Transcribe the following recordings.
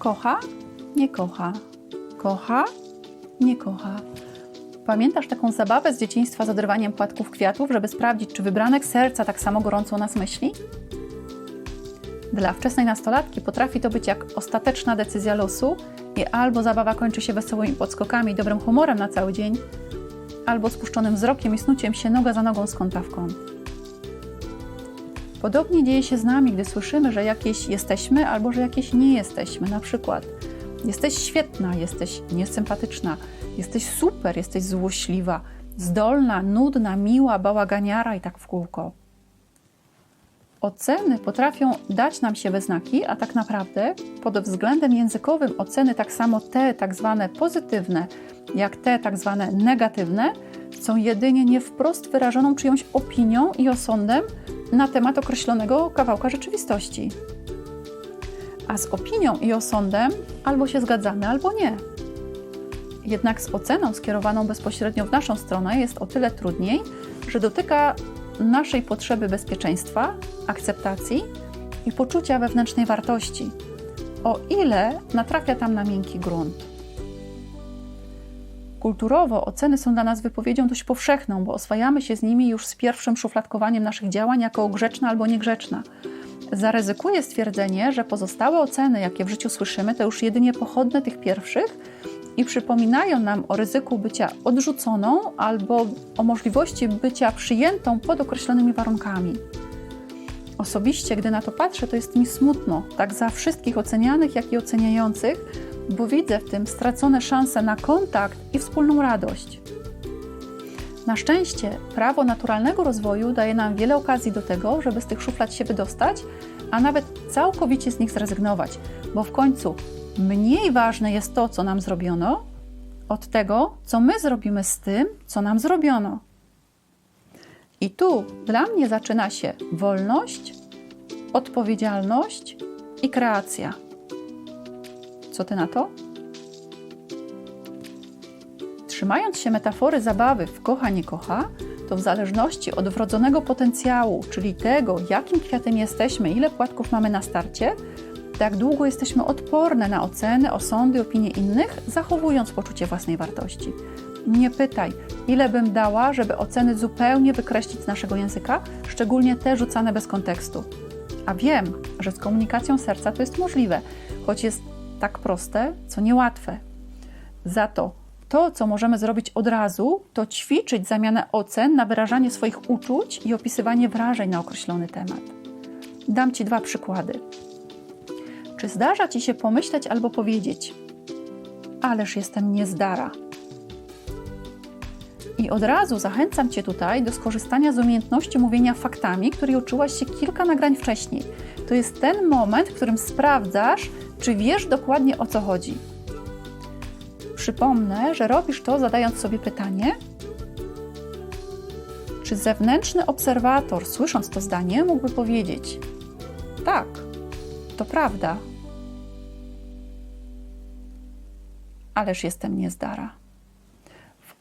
Kocha, nie kocha. Kocha, nie kocha. Pamiętasz taką zabawę z dzieciństwa z odrywaniem płatków kwiatów, żeby sprawdzić, czy wybranek serca tak samo gorąco nas myśli? Dla wczesnej nastolatki potrafi to być jak ostateczna decyzja losu i albo zabawa kończy się wesołymi podskokami i dobrym humorem na cały dzień, albo spuszczonym wzrokiem i snuciem się noga za nogą z kąta w kąt. Podobnie dzieje się z nami, gdy słyszymy, że jakieś jesteśmy albo że jakieś nie jesteśmy. Na przykład jesteś świetna, jesteś niesympatyczna, jesteś super, jesteś złośliwa, zdolna, nudna, miła, bałaganiara i tak w kółko. Oceny potrafią dać nam się we znaki, a tak naprawdę pod względem językowym oceny tak samo te tak zwane pozytywne, jak te tak zwane negatywne, są jedynie nie wprost wyrażoną czyjąś opinią i osądem na temat określonego kawałka rzeczywistości. A z opinią i osądem albo się zgadzamy, albo nie. Jednak z oceną skierowaną bezpośrednio w naszą stronę jest o tyle trudniej, że dotyka naszej potrzeby bezpieczeństwa, akceptacji i poczucia wewnętrznej wartości, o ile natrafia tam na miękki grunt. Kulturowo oceny są dla nas wypowiedzią dość powszechną, bo oswajamy się z nimi już z pierwszym szufladkowaniem naszych działań jako grzeczna albo niegrzeczna. Zaryzykuję stwierdzenie, że pozostałe oceny, jakie w życiu słyszymy, to już jedynie pochodne tych pierwszych i przypominają nam o ryzyku bycia odrzuconą albo o możliwości bycia przyjętą pod określonymi warunkami. Osobiście, gdy na to patrzę, to jest mi smutno, tak za wszystkich ocenianych, jak i oceniających, bo widzę w tym stracone szanse na kontakt i wspólną radość. Na szczęście, prawo naturalnego rozwoju daje nam wiele okazji do tego, żeby z tych szuflad się wydostać, a nawet całkowicie z nich zrezygnować, bo w końcu mniej ważne jest to, co nam zrobiono, od tego, co my zrobimy z tym, co nam zrobiono. I tu dla mnie zaczyna się wolność, odpowiedzialność i kreacja. Co ty na to? Trzymając się metafory zabawy w kocha nie kocha, to w zależności od wrodzonego potencjału, czyli tego, jakim kwiatem jesteśmy, ile płatków mamy na starcie, tak długo jesteśmy odporne na oceny, osądy, opinie innych, zachowując poczucie własnej wartości. Nie pytaj, ile bym dała, żeby oceny zupełnie wykreślić z naszego języka, szczególnie te rzucane bez kontekstu. A wiem, że z komunikacją serca to jest możliwe, choć jest tak proste, co niełatwe. Za to to, co możemy zrobić od razu, to ćwiczyć zamianę ocen na wyrażanie swoich uczuć i opisywanie wrażeń na określony temat. Dam Ci dwa przykłady. Czy zdarza Ci się pomyśleć albo powiedzieć: Ależ jestem niezdara? I od razu zachęcam Cię tutaj do skorzystania z umiejętności mówienia faktami, której uczyłaś się kilka nagrań wcześniej. To jest ten moment, w którym sprawdzasz, czy wiesz dokładnie o co chodzi. Przypomnę, że robisz to zadając sobie pytanie, czy zewnętrzny obserwator, słysząc to zdanie, mógłby powiedzieć: Tak, to prawda, ależ jestem niezdara.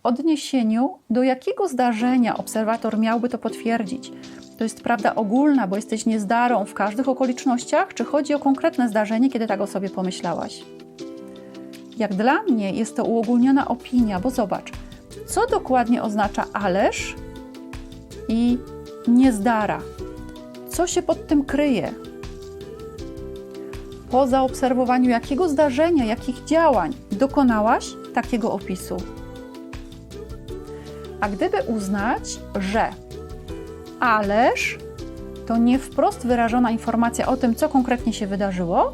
Odniesieniu do jakiego zdarzenia obserwator miałby to potwierdzić? To jest prawda ogólna, bo jesteś niezdarą w każdych okolicznościach, czy chodzi o konkretne zdarzenie, kiedy tak o sobie pomyślałaś? Jak dla mnie jest to uogólniona opinia, bo zobacz, co dokładnie oznacza ależ i niezdara. Co się pod tym kryje? Po zaobserwowaniu jakiego zdarzenia, jakich działań dokonałaś takiego opisu? A gdyby uznać, że ależ to nie wprost wyrażona informacja o tym, co konkretnie się wydarzyło,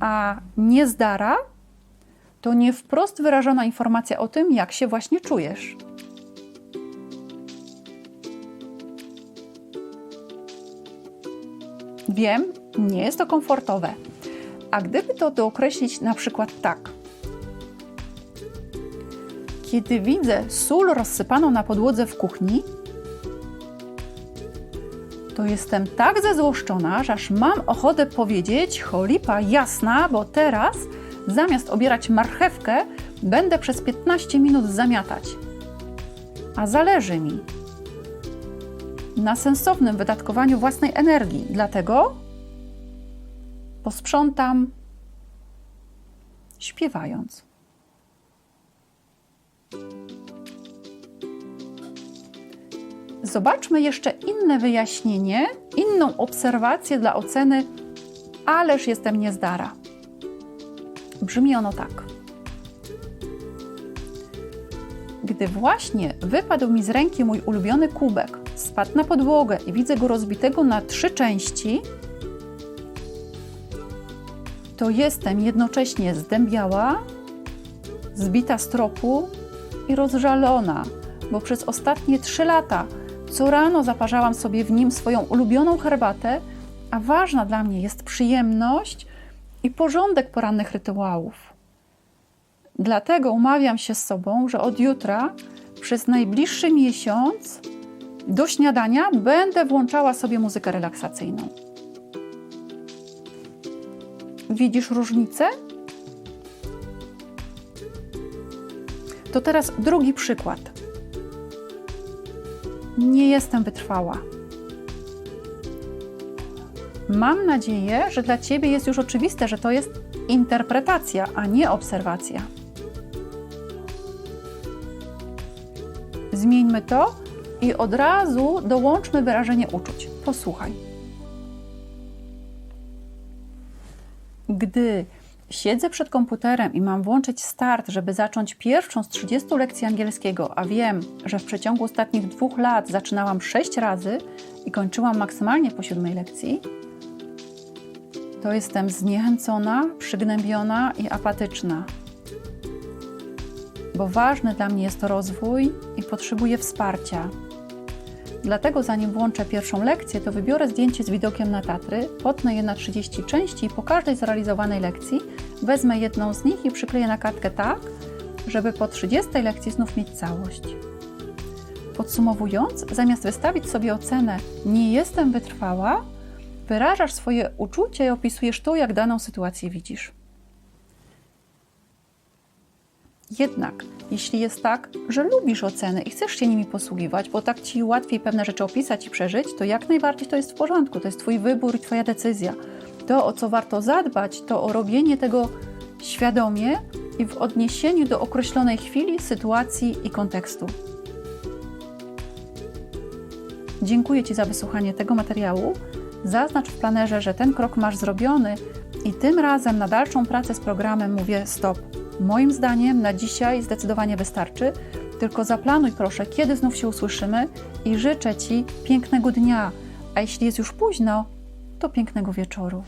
a niezdara to nie wprost wyrażona informacja o tym, jak się właśnie czujesz. Wiem, nie jest to komfortowe. A gdyby to dookreślić na przykład tak. Kiedy widzę sól rozsypaną na podłodze w kuchni, to jestem tak zezłoszczona, że aż mam ochotę powiedzieć cholipa jasna, bo teraz zamiast obierać marchewkę, będę przez 15 minut zamiatać. A zależy mi na sensownym wydatkowaniu własnej energii, dlatego posprzątam, śpiewając. Zobaczmy jeszcze inne wyjaśnienie, inną obserwację dla oceny, ależ jestem niezdara. Brzmi ono tak. Gdy właśnie wypadł mi z ręki mój ulubiony kubek, spadł na podłogę i widzę go rozbitego na trzy części, to jestem jednocześnie zdębiała, zbita z tropu i rozżalona, bo przez ostatnie trzy lata co rano zaparzałam sobie w nim swoją ulubioną herbatę, a ważna dla mnie jest przyjemność i porządek porannych rytuałów. Dlatego umawiam się z sobą, że od jutra przez najbliższy miesiąc do śniadania będę włączała sobie muzykę relaksacyjną. Widzisz różnicę? To teraz drugi przykład. Nie jestem wytrwała. Mam nadzieję, że dla Ciebie jest już oczywiste, że to jest interpretacja, a nie obserwacja. Zmieńmy to i od razu dołączmy wyrażenie uczuć. Posłuchaj. Gdy siedzę przed komputerem i mam włączyć start, żeby zacząć pierwszą z 30 lekcji angielskiego, a wiem, że w przeciągu ostatnich dwóch lat zaczynałam 6 razy i kończyłam maksymalnie po siódmej lekcji, to jestem zniechęcona, przygnębiona i apatyczna. Bo ważny dla mnie jest rozwój i potrzebuję wsparcia. Dlatego zanim włączę pierwszą lekcję, to wybiorę zdjęcie z widokiem na Tatry, potnę je na 30 części i po każdej zrealizowanej lekcji wezmę jedną z nich i przykleję na kartkę tak, żeby po 30 lekcji znów mieć całość. Podsumowując, zamiast wystawić sobie ocenę nie jestem wytrwała, wyrażasz swoje uczucie i opisujesz to, jak daną sytuację widzisz. Jednak, jeśli jest tak, że lubisz oceny i chcesz się nimi posługiwać, bo tak ci łatwiej pewne rzeczy opisać i przeżyć, to jak najbardziej to jest w porządku. To jest Twój wybór i Twoja decyzja. To, o co warto zadbać, to o robienie tego świadomie i w odniesieniu do określonej chwili, sytuacji i kontekstu. Dziękuję Ci za wysłuchanie tego materiału. Zaznacz w planerze, że ten krok masz zrobiony i tym razem na dalszą pracę z programem mówię stop. Moim zdaniem na dzisiaj zdecydowanie wystarczy, tylko zaplanuj proszę, kiedy znów się usłyszymy i życzę Ci pięknego dnia, a jeśli jest już późno, to pięknego wieczoru.